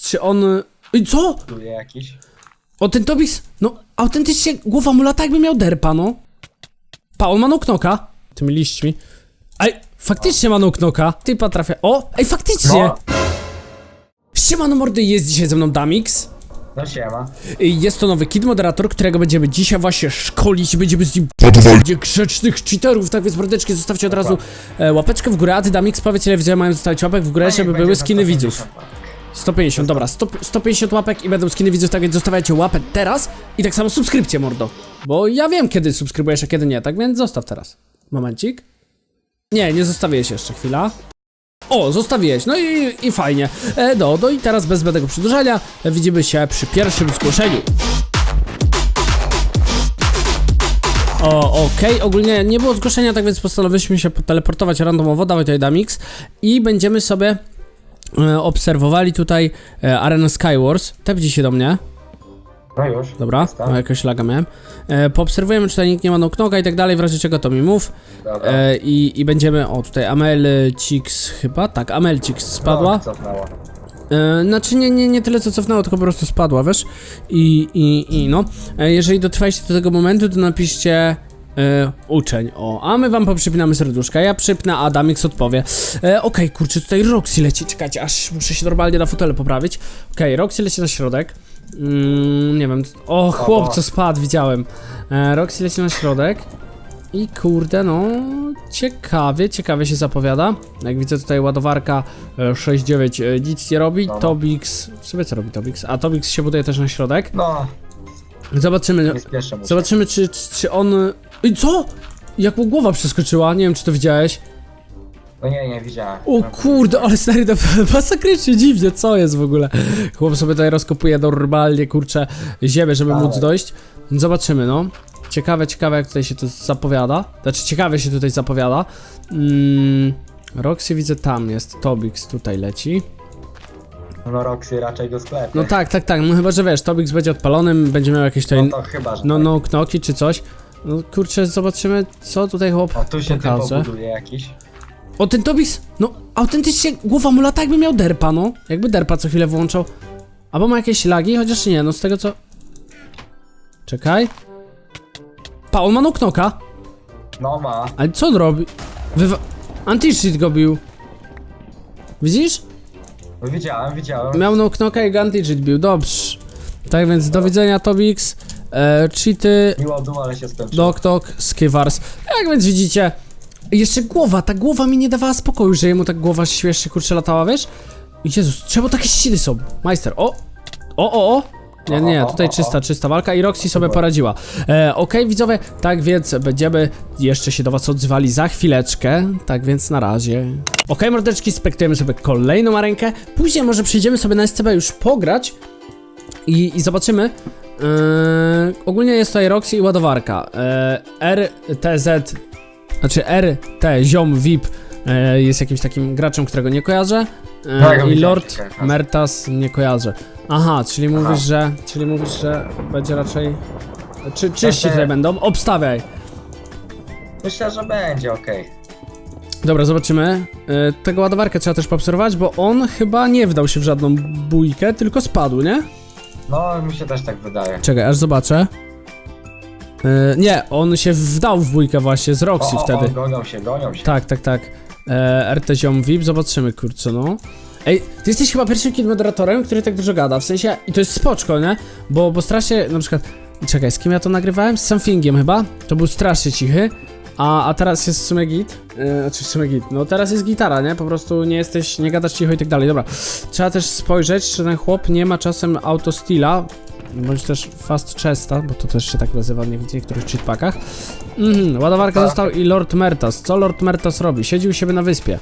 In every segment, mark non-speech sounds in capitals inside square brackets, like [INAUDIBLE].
Czy on... Ej, co? Tu jakiś. O, ten Tobis, no autentycznie głowa mu lata jakby miał derpa, no. Pa, on ma knoka tymi liśćmi. Ej, faktycznie ma knoka. Typa trafia. O, ej, faktycznie. No, Siemano mordy, jest dzisiaj ze mną Damix. no siema. Jest to nowy kid moderator, którego będziemy dzisiaj właśnie szkolić. Będziemy z nim będzie grzecznych cheaterów, tak więc mordeczki zostawcie od razu e, łapeczkę w górę. A ty Damix, powiedz ile widzowie mają zostawić łapek w górę, żeby były skiny widzów. 150, dobra, 100, 150 łapek i będą skiny widzów, tak więc zostawiajcie łapę teraz i tak samo subskrypcję, mordo. Bo ja wiem, kiedy subskrybujesz, a kiedy nie, tak więc zostaw teraz. Momencik. Nie, nie zostawiłeś jeszcze, chwila. O, zostawiłeś, no i, i fajnie. E, no, no i teraz bez zbędnego przedłużania widzimy się przy pierwszym zgłoszeniu. O, okej, ogólnie nie było zgłoszenia, tak więc postanowiliśmy się teleportować randomowo, dawaj tutaj Damix i będziemy sobie obserwowali tutaj e, Arena Skywars. Tepnij się do mnie, No już. dobra, Jestem. o, jakoś laga miałem. E, poobserwujemy, czy tutaj nikt nie ma knoka i tak dalej, w razie czego to mi mów. Dobra. E, i, I będziemy, o tutaj Amelcix chyba, tak, Amelcix spadła. No, cofnęła. E, znaczy nie, nie, nie tyle co cofnęło, tylko po prostu spadła, wiesz? I, i, i no, e, jeżeli dotrwaliście do tego momentu, to napiszcie e, uczeń, o, a my wam poprzypinamy serduszka, ja przypnę, a Damix odpowie. E, Okej, kurczę, tutaj Roxy leci, czekajcie, aż muszę się normalnie na fotele poprawić. Okej, Roxy leci na środek. Mm, nie wiem, o, chłop co spadł, widziałem. E, Roxy leci na środek. I kurde, no, ciekawie, ciekawie się zapowiada. Jak widzę tutaj ładowarka e, 6.9 e, nic nie robi. No. Tobix, w sobie co robi Tobix? A Tobix się buduje też na środek. No, Zobaczymy, nie spieszę mu się. zobaczymy czy, czy on... Ej, co? Jak mu głowa przeskoczyła, nie wiem czy to widziałeś. No nie, nie widziałem. O kurde, ale stary, to [LAUGHS] masakrycznie dziwnie, co jest w ogóle? Chłop sobie tutaj rozkopuje normalnie, kurczę, ziemię, żeby móc dojść. Zobaczymy, no. Ciekawe, ciekawe jak tutaj się to zapowiada. Znaczy, ciekawie się tutaj zapowiada. Mm, Roxy widzę tam jest, Tobix tutaj leci. No Roxy raczej go sklepie. No tak, tak, tak, no chyba, że wiesz, Tobix będzie odpalonym, będzie miał jakieś tutaj, No to chyba, że no, tak. no, knoki czy coś. No kurczę, zobaczymy, co tutaj chłop O, tu się typ pokaże. obuduje jakiś. O, ten Tobis, no autentycznie głowa mu lata jakby miał derpa, no. Jakby derpa co chwilę włączał. Albo ma jakieś lagi, chociaż nie, no z tego co... Czekaj. Pa, on ma no knoka. No ma. Ale co on robi? Wywa... Anti-cheat go bił. Widzisz? No widziałem, widziałem. Miał no knoka i anti-cheat bił, dobrze. Tak więc do widzenia Tobix. E, cheaty, Miło było, ale się skończyło. Skywars. Jak więc widzicie, jeszcze głowa, ta głowa mi nie dawała spokoju, że jemu tak głowa śmiesznie kurczę latała, wiesz? Jezus, czemu takie ściny są? Majster, o! O, o, o! Nie, nie, tutaj czysta, czysta walka i Roxy sobie poradziła. E, Okej, widzowie, tak więc będziemy jeszcze się do was odzywali za chwileczkę, tak więc na razie. Okej, mordeczki, spektujemy sobie kolejną arenkę, później może przyjdziemy sobie na SCB już pograć i, i zobaczymy. Yy, ogólnie jest tutaj Roxy i ładowarka. Yy, RTZ, znaczy RT Ziom VIP yy, jest jakimś takim graczem, którego nie kojarzę. Yy, Tak, I widziałem Lord tak. Mertas nie kojarzę. Aha, czyli mówisz, że. Czyli mówisz, że będzie raczej. Czy czyści Znaczy- tutaj będą? Obstawiaj. Myślę, że będzie okej. Dobra, zobaczymy. Yy, tego ładowarkę trzeba też poobserwować, bo on chyba nie wdał się w żadną bójkę, tylko spadł, nie? No, mi się też tak wydaje. Czekaj, aż zobaczę. Yy, nie, on się wdał w bójkę właśnie z Roxy O, o, wtedy. o, gonią się, gonią się. Tak, tak, tak. E, RT Ziom VIP, zobaczymy, kurczę, no. Ej, ty jesteś chyba pierwszym kid moderatorem, który tak dużo gada, w sensie, i to jest spoczko, nie? Bo, bo strasznie, na przykład, czekaj, z kim ja to nagrywałem? Z Somethingiem chyba, to był strasznie cichy, a, a teraz jest w sumie git, e, znaczy w sumie git, no teraz jest gitara, nie? Po prostu nie jesteś, nie gadasz cicho i tak dalej, dobra. Trzeba też spojrzeć, czy ten chłop nie ma czasem autostila, bądź też fast chesta, bo to też się tak nazywa nie- w niektórych cheatpackach. Mhm, ładowarka Tak. został i Lord Mertas. Co Lord Mertas robi? Siedzi u siebie na wyspie.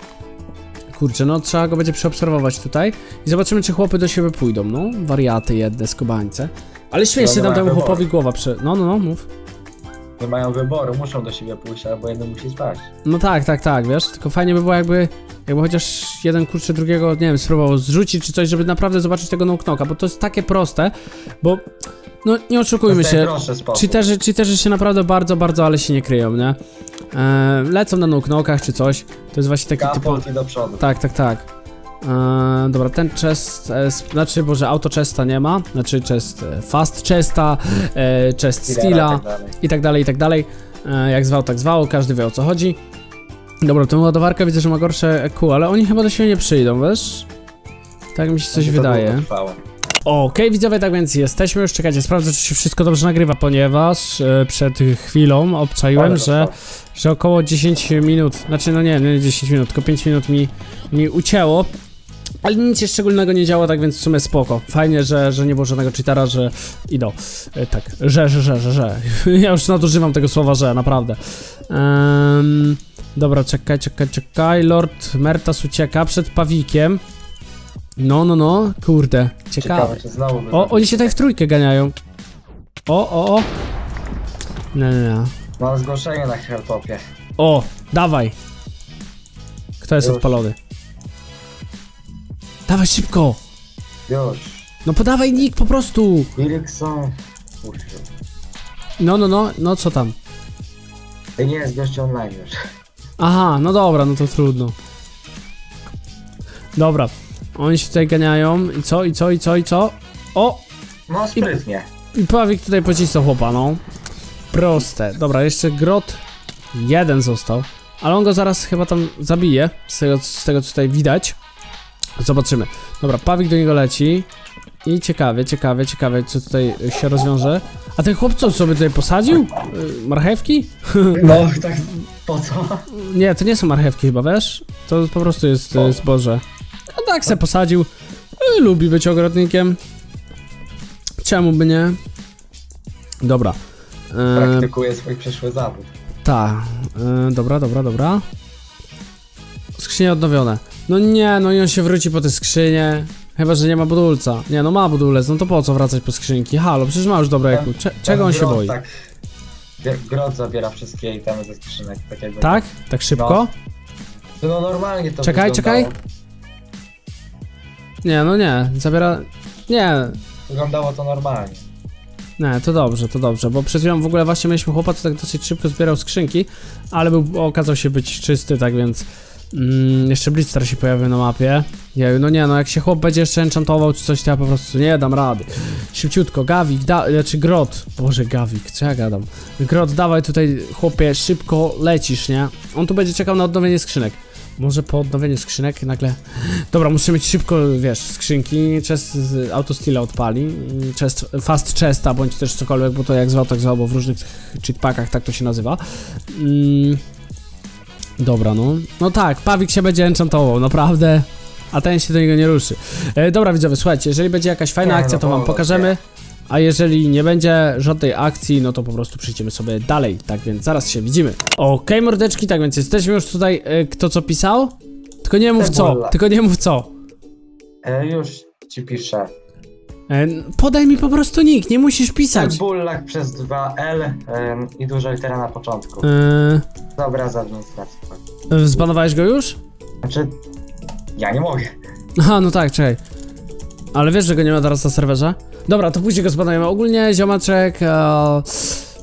Kurczę, no trzeba go będzie przeobserwować tutaj i zobaczymy, czy chłopy do siebie pójdą. No, wariaty jedne, skubańce. Ale śmiesznie tam temu chłopowi głowa prze... No, no, no, mów. Nie mają wyboru, muszą do siebie pójść, albo jeden musi spać. No tak, tak, tak, wiesz, tylko fajnie by było jakby, jakby chociaż jeden kurczę drugiego, nie wiem, spróbował zrzucić czy coś, żeby naprawdę zobaczyć tego no knoka, bo to jest takie proste, bo, no nie To oszukujmy jest się, najprostszy sposób. cheaterzy, cheaterzy się naprawdę bardzo, bardzo, ale się nie kryją, nie? E, lecą na no knokach czy coś, to jest właśnie taki typowy... Kapot i do przodu. Tak, tak, tak. Eee, dobra, ten chest, e, sp- znaczy, boże, auto chesta nie ma, znaczy chest e, fast chesta, e, chest steala i tak dalej, i tak dalej. E, jak zwał, tak zwał, każdy wie o co chodzi. Dobra, tą ładowarkę widzę, że ma gorsze EQ, ale oni chyba do siebie nie przyjdą, wiesz? Tak mi się coś wydaje. Okej, widzowie, tak więc jesteśmy już, czekajcie, sprawdzę, czy się wszystko dobrze nagrywa, ponieważ e, przed chwilą obczaiłem, że, że około 10 minut, znaczy no nie, nie 10 minut, tylko 5 minut mi, mi ucięło. Ale nic się szczególnego nie działo, tak więc w sumie spoko. Fajnie, że, że nie było żadnego cheatera, że idą. E, tak, że, że, że, że, że. [LAUGHS] Ja już nadużywam tego słowa, że, naprawdę. Dobra, czekaj, czekaj, czekaj. Lord Mertas ucieka przed Pawikiem. No, no, no, kurde, ciekawe. Ciekawe, czy znowu by O, oni się tutaj w trójkę ganiają. O, o, o. Nie, nie, nie. Mam zgłoszenie na Helltopie. O, dawaj. Kto jest Już. odpalony? Dawaj szybko. Już. No podawaj nick po prostu. Wilkson. Kurczę. No, no, no, no co tam? Ej, nie jest gościu online już. Aha, no dobra, no to trudno. Dobra, oni się tutaj ganiają. I co, i co, i co, i co? O, No sprytnie. i Pawik tutaj pocisnął chłopa, no. Proste. Dobra, jeszcze grot jeden został. Ale on go zaraz chyba tam zabije. Z tego, z tego co tutaj widać. Zobaczymy. Dobra, Pawik do niego leci. I ciekawie, ciekawie, ciekawie, co tutaj się rozwiąże. A ten chłop co sobie tutaj posadził? Y, Marchewki? [LAUGHS] No tak, po co? Nie, to nie są marchewki chyba, wiesz? To po prostu jest O. y, zboże. A tak se posadził. Y, lubi być ogrodnikiem. Czemu by nie? Dobra. Praktykuje swój przyszły zawód. ta. E, dobra, dobra, dobra. Skrzynie odnowione. No nie, no i on się wróci po te skrzynie. Chyba, że nie ma budulca. Nie, no ma budulec, no to po co wracać po skrzynki? Halo, przecież ma już dobre eku. Cze czego on się Grot boi? Tak, Gr- grot zabiera wszystkie itemy ze skrzynek. Tak, jakby. Tak? Tak szybko? No normalnie to Czekaj, wyglądało. czekaj. Nie, no nie. Zabiera... Nie, Wyglądało to normalnie. Nie, to dobrze, to dobrze, bo przed chwilą w ogóle właśnie mieliśmy chłopa, co tak dosyć szybko zbierał skrzynki, ale był, okazał się być czysty, tak więc mm, jeszcze Blitzstar się pojawił na mapie. Jeju, no nie, no jak się chłop będzie jeszcze enchantował czy coś, to ja po prostu nie dam rady. Szybciutko, Gawik, da, znaczy Grot, boże Gawik, co ja gadam. Grot, dawaj tutaj chłopie, szybko lecisz, nie? On tu będzie czekał na odnowienie skrzynek. Może po odnowieniu skrzynek nagle... Dobra, muszę mieć szybko, wiesz, skrzynki, chest z autostila odpali, chest, fast chesta, bądź też cokolwiek, bo to jak zwał, tak zwał, bo w różnych cheatpackach tak to się nazywa. Mm. Dobra, no. No tak, Pawik się będzie enchantował, naprawdę. A ten się do niego nie ruszy. E, dobra, widzowie, słuchajcie, jeżeli będzie jakaś fajna no akcja, to wam pokażemy. A jeżeli nie będzie żadnej akcji, no to po prostu przyjdziemy sobie dalej. Tak więc zaraz się widzimy. Okej, mordeczki, tak więc jesteśmy już tutaj. E, kto co pisał? Tylko nie mów co, Cebula. tylko nie mów co. E, już ci piszę. E, podaj mi po prostu nick, nie musisz pisać. Bullak przez 2L em, i duża litera na początku. E, Dobra, z administracji. zbanowałeś go już? Znaczy, ja nie mogę. Aha, no tak, czekaj. Ale wiesz, że go nie ma teraz na serwerze? Dobra, to później go zbanujemy. Ogólnie ziomaczek e,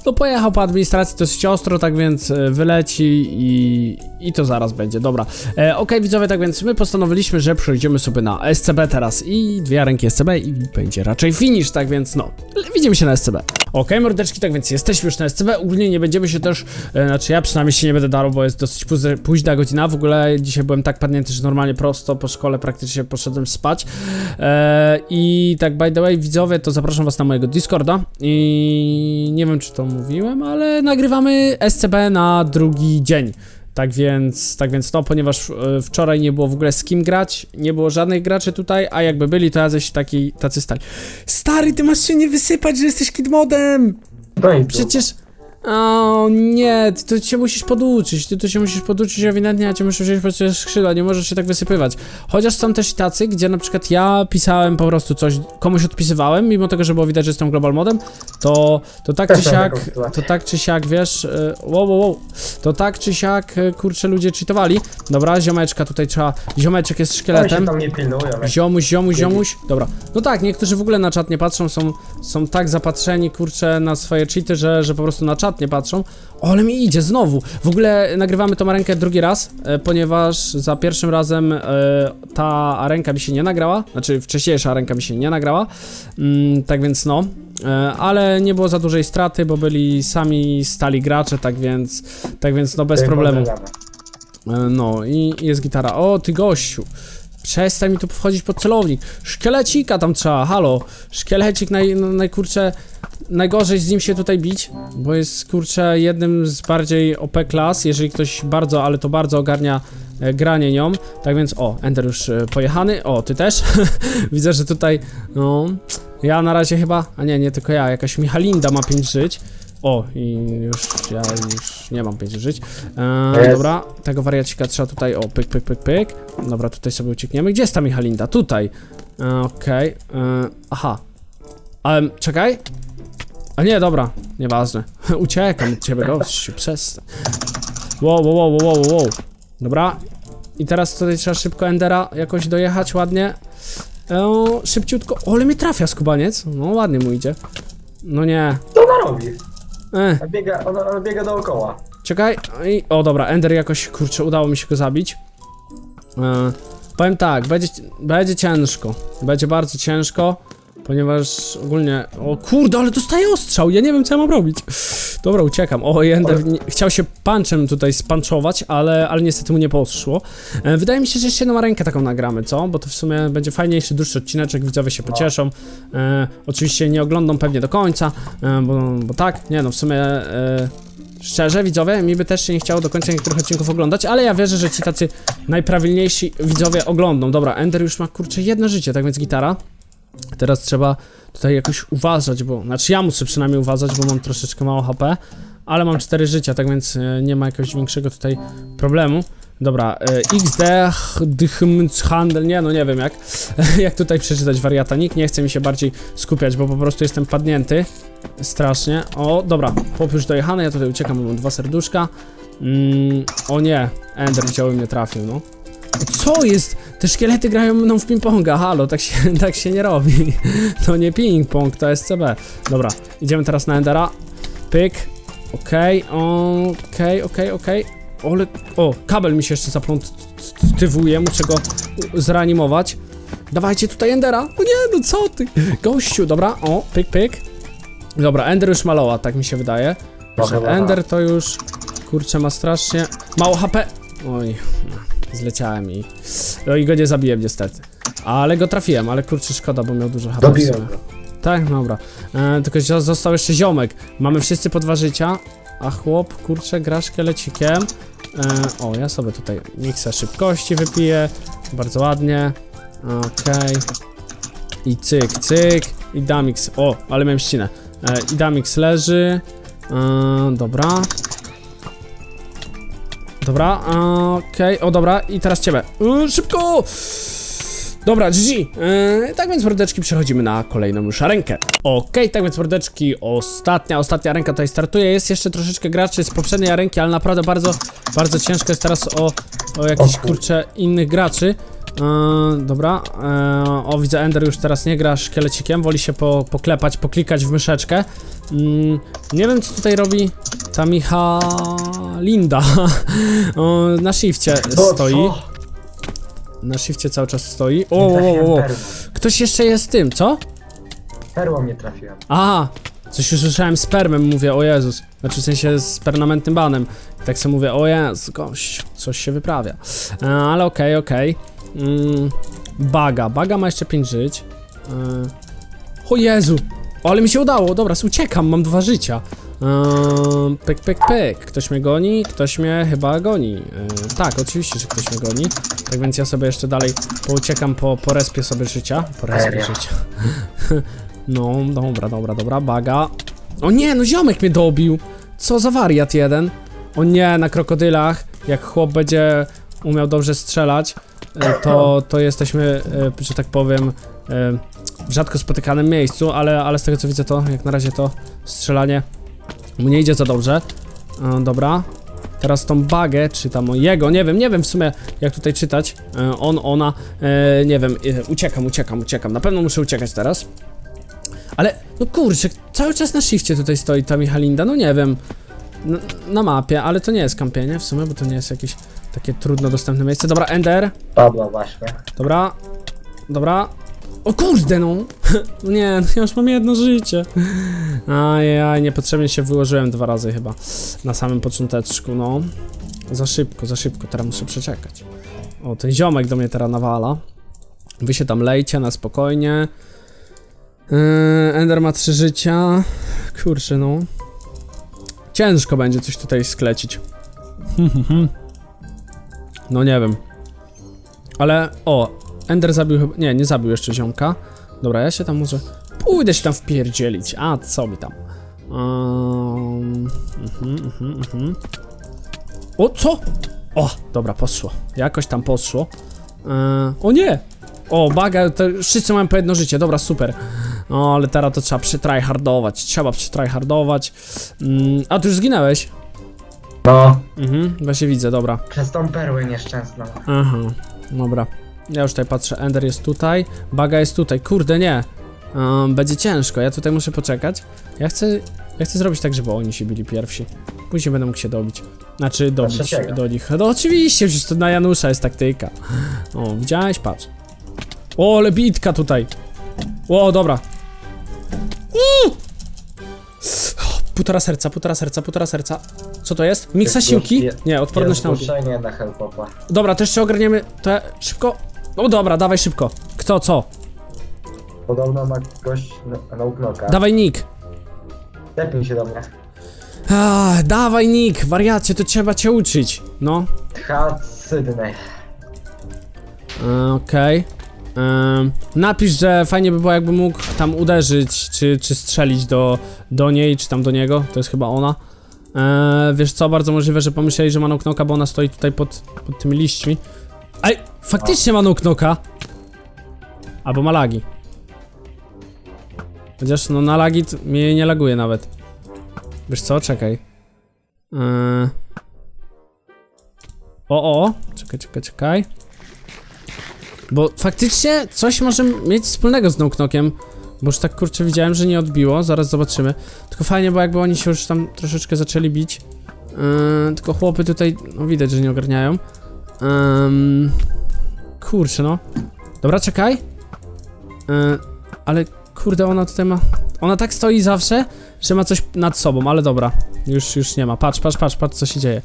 no pojechał po administracji dosyć ostro, tak więc e, wyleci i, i to zaraz będzie. Dobra, e, okej widzowie, tak więc my postanowiliśmy, że przejdziemy sobie na SCB teraz i dwie ręki SCB i będzie raczej finish, tak więc no, widzimy się na SCB. Okej, mordeczki, tak więc jesteśmy już na SCB. Ogólnie nie będziemy się też, e, znaczy ja przynajmniej się nie będę darł, bo jest dosyć późna godzina. W ogóle dzisiaj byłem tak padnięty, że normalnie prosto po szkole praktycznie poszedłem spać. E, I tak by the way, widzowie, to zapraszam was na mojego Discorda. I nie wiem, czy to mówiłem, ale nagrywamy SCB na drugi dzień. Tak więc, tak więc no, ponieważ e, wczoraj nie było w ogóle z kim grać, nie było żadnych graczy tutaj, a jakby byli, to jacyś taki, tacy stali. Stary, ty masz się nie wysypać, że jesteś kidmodem! Przecież. O nie, ty to się musisz poduczyć, ty to się musisz poduczyć ewidentnie, a cię muszę wziąć po skrzydła, nie możesz się tak wysypywać. Chociaż są też tacy, gdzie na przykład ja pisałem po prostu coś, komuś odpisywałem, mimo tego, że było widać, że jestem global modem, to, to tak czy [LAUGHS] siak, to tak czy siak, wiesz, e, wow, wow, wow, to tak czy siak, e, kurczę, ludzie cheatowali. Dobra, ziomeczka tutaj trzeba, ziomeczek jest szkieletem. Ziomuś, ziomuś, ziomuś. Dobra. No tak, niektórzy w ogóle na czat nie patrzą, są, są tak zapatrzeni, kurczę, na swoje cheaty, że, że po prostu na czat czat nie patrzą. O, ale mi idzie znowu. W ogóle nagrywamy tą arenkę drugi raz, e, ponieważ za pierwszym razem e, ta arenka mi się nie nagrała. Znaczy, wcześniejsza arenka mi się nie nagrała. Mm, tak więc no. E, ale nie było za dużej straty, bo byli sami stali gracze, tak więc, tak więc no bez Tutaj problemu. E, No i jest gitara. O, ty gościu. Przestań mi tu wchodzić pod celownik. Szkielecika tam trzeba, halo. Szkielecik naj, no, najkurcze. Najgorzej z nim się tutaj bić, bo jest kurczę jednym z bardziej OP klas, jeżeli ktoś bardzo, ale to bardzo ogarnia e, granie nią. Tak więc, o, Ender już e, pojechany. O, ty też. [LAUGHS] Widzę, że tutaj, no. Ja na razie chyba, a nie, nie tylko ja, jakaś Michalinda ma 5 żyć. O, i już, ja już nie mam 5 żyć. E, dobra, tego wariacika trzeba tutaj, o, pyk, pyk, pyk, pyk. Dobra, tutaj sobie uciekniemy. Gdzie jest ta Michalinda? Tutaj. E, Okej. e, aha. Ale, czekaj. A nie, dobra, nieważne. [LAUGHS] Uciekam od ciebie, gościu, przestań. Wow, wow, wow, wow, wow, wow. Dobra. I teraz tutaj trzeba szybko Endera jakoś dojechać ładnie. E, szybciutko. O, ale mnie trafia skubaniec. No, ładnie mu idzie. No nie. Co ona robi? E, Ona biega, ona, ona biega dookoła. czekaj. I, o, dobra, Ender jakoś, kurczę, udało mi się go zabić. E, powiem tak, będzie, będzie ciężko. Będzie bardzo ciężko, ponieważ ogólnie... O kurde, ale dostaję ostrzał, ja nie wiem, co ja mam robić. Dobra, uciekam. O, Ender nie, chciał się punchem tutaj spanczować, ale, ale niestety mu nie poszło. E, wydaje mi się, że jeszcze jedną rękę taką nagramy, co? Bo to w sumie będzie fajniejszy, dłuższy odcineczek, widzowie się pocieszą. E, oczywiście nie oglądam pewnie do końca, e, bo, bo tak, nie no, w sumie... E, Szczerze, widzowie, mi by też się nie chciało do końca niektórych odcinków oglądać, ale ja wierzę, że ci tacy najprawilniejsi widzowie oglądną. Dobra, Ender już ma kurczę jedno życie, tak więc gitara. Teraz trzeba tutaj jakoś uważać, bo. Znaczy ja muszę przynajmniej uważać, bo mam troszeczkę mało HP, ale mam 4 życia, tak więc e, nie ma jakiegoś większego tutaj problemu. Dobra, e, XD, handel, nie no nie wiem jak, [LAUGHS] jak tutaj przeczytać wariata. Nikt nie chce mi się bardziej skupiać, bo po prostu jestem padnięty strasznie. O, dobra, chłop już dojechany, ja tutaj uciekam, mam dwa serduszka. Mm, o nie, Ender widziały mnie trafił, no. Co jest? Te szkielety grają mną w ping-ponga, halo, tak się, [LAUGHS] tak się nie robi. [LAUGHS] To nie ping-pong, to SCB. Dobra, idziemy teraz na Endera. Pyk. Okej, okej, okej, okej. Ole, o, kabel mi się jeszcze zaplątywuje, muszę go zreanimować. Dawajcie tutaj Endera. O nie, no co ty? Gościu, dobra, o, pyk, pyk. Dobra, Ender już maloła, tak mi się wydaje. No Że Ender to już, kurczę, ma strasznie mało HP. Oj, zleciałem i... No i go nie zabiłem niestety. Ale go trafiłem, ale kurczę, szkoda, bo miał dużo HP. Dobiłem go. Tak, dobra. E, tylko został jeszcze ziomek. Mamy wszyscy po dwa życia, a chłop, kurczę, gra szkielecikiem. E, o, ja sobie tutaj miksę szybkości wypiję. Bardzo ładnie. Okej. I cyk, cyk. I Damix. O, ale miałem ścinę. E, I Damix leży. E, dobra. Dobra, okej, o dobra, i teraz ciebie. E, szybko! Dobra, GG. E, tak więc mordeczki przechodzimy na kolejną już rękę. Okej, tak więc mordeczki, ostatnia, ostatnia ręka tutaj startuje. Jest jeszcze troszeczkę graczy z poprzedniej ręki, ale naprawdę bardzo, bardzo ciężko jest teraz o, o jakichś O kur- kurcze innych graczy. E, dobra, e, o widzę Ender już teraz nie gra szkielecikiem, woli się po, poklepać, poklikać w myszeczkę. Mm, nie wiem co tutaj robi ta Micha Linda. [LAUGHS] o, na shifcie stoi. Na shifcie cały czas stoi. O, o, o, o. Ktoś jeszcze jest tym, co? Perłą nie trafiłem. Aha, coś usłyszałem z permem, mówię, o Jezus. Znaczy w sensie z permanentnym banem. Tak sobie mówię, o Jezu, gość, coś się wyprawia. E, ale okej, okej. Mm, baga, baga ma jeszcze 5 żyć. E, o Jezu, ale mi się udało, dobra, uciekam, mam dwa życia. Eee, pyk, pyk, pyk. Ktoś mnie goni, ktoś mnie chyba goni. Eee, tak, oczywiście, że ktoś mnie goni. Tak więc ja sobie jeszcze dalej pouciekam po, po respie sobie życia. Po respie życia. [LAUGHS] no, dobra, dobra, dobra, baga. O nie, no ziomek mnie dobił. Co za wariat jeden. O nie, na krokodylach. Jak chłop będzie umiał dobrze strzelać, e, to, to jesteśmy, e, że tak powiem, e, w rzadko spotykanym miejscu, ale, ale z tego co widzę to, jak na razie to strzelanie nie idzie za dobrze. Dobra. Teraz tą bagę, czy tam jego, nie wiem, nie wiem w sumie jak tutaj czytać. On, ona, nie wiem, uciekam, uciekam, uciekam. Na pewno muszę uciekać teraz. Ale, no kurczę, cały czas na shifcie tutaj stoi ta Michalinda, no nie wiem. Na, na mapie, ale to nie jest kampienie w sumie, bo to nie jest jakieś takie trudno dostępne miejsce. Dobra, Ender. Padła właśnie. Dobra. Dobra. O kurde [LAUGHS] no! nie, no ja już mam jedno życie. Ajaj, niepotrzebnie się wyłożyłem dwa razy chyba. Na samym począteczku, no. Za szybko, za szybko, teraz muszę przeczekać. O, ten ziomek do mnie teraz nawala. Wy się tam lejcie na spokojnie. Yy, Ender ma trzy życia. Kurczę, no. Ciężko będzie coś tutaj sklecić. No nie wiem. Ale, o, Ender zabił chyba, nie, nie zabił jeszcze ziomka. Dobra, ja się tam może, pójdę się tam wpierdzielić, a co mi tam. Um, mhm, mhm, mhm. O, co? O, dobra, poszło. Jakoś tam poszło. E, o nie! O, baga, to wszyscy mają po jedno życie, dobra, super. O, ale teraz to trzeba przytryhardować, trzeba przytryhardować. Mm, a, ty już zginęłeś? No, Mhm, właśnie widzę, dobra. przez tą perłę nieszczęsną. Aha, dobra. Ja już tutaj patrzę, Ender jest tutaj, Baga jest tutaj, kurde nie. Um, będzie ciężko, ja tutaj muszę poczekać. Ja chcę, ja chcę zrobić tak, żeby oni się byli pierwsi. Później będę mógł się dobić. Znaczy, dobić trzeciego. do nich. No oczywiście, przecież to na Janusza jest taktyka. O, widziałeś? Patrz. O, ale bitka tutaj. O, dobra. Mm! O, Półtora serca, półtora serca, półtora serca. Co to jest? Miksa siłki? Nie, odporność na ogień. zgłoszenie na Hellpopa. Dobra, to jeszcze ogarniemy te szybko. No dobra, dawaj szybko. Kto co? Podobno ma gość no- no knoka. Dawaj nick. Tepnij się do mnie. Ah, dawaj nick, wariacie, to trzeba cię uczyć. No, Tcha Sydney. e, okej. Em, napisz, że fajnie by było jakby mógł tam uderzyć, czy, czy strzelić do, do niej, czy tam do niego, to jest chyba ona. E, wiesz co, bardzo możliwe, że pomyśleli, że ma knoka, bo ona stoi tutaj pod, pod tymi liśćmi. Ej, faktycznie ma knoka. Albo ma lagi. Chociaż no na lagi mnie nie laguje nawet. Wiesz co, czekaj. Eee... O, o, czekaj, czekaj, czekaj. Bo faktycznie coś może mieć wspólnego z Knokiem. Bo już tak kurczę widziałem, że nie odbiło, zaraz zobaczymy. Tylko fajnie, bo jakby oni się już tam troszeczkę zaczęli bić. Eee, tylko chłopy tutaj, no widać, że nie ogarniają. Um, kurczę, no. Dobra, czekaj. Eee, ale kurde, ona tutaj ma. Ona tak stoi zawsze, że ma coś nad sobą, ale dobra. Już, już nie ma. Patrz, patrz, patrz, patrz, co się dzieje.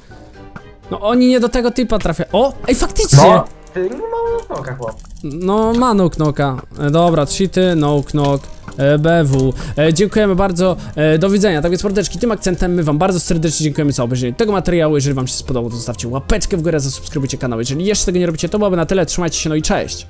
No oni nie do tego typa trafiają. O! Ej, faktycznie! No! Ty nie ma knoka chłop. No, ma no knoka. E, Dobra, cheaty, no knock. e, BW. E, dziękujemy bardzo. E, do widzenia. Tak więc mordeczki, tym akcentem my wam bardzo serdecznie dziękujemy za obejrzenie tego materiału. Jeżeli wam się spodobał, to zostawcie łapeczkę w górę, zasubskrybujcie kanał. Jeżeli jeszcze tego nie robicie, to byłoby na tyle. Trzymajcie się, no i cześć.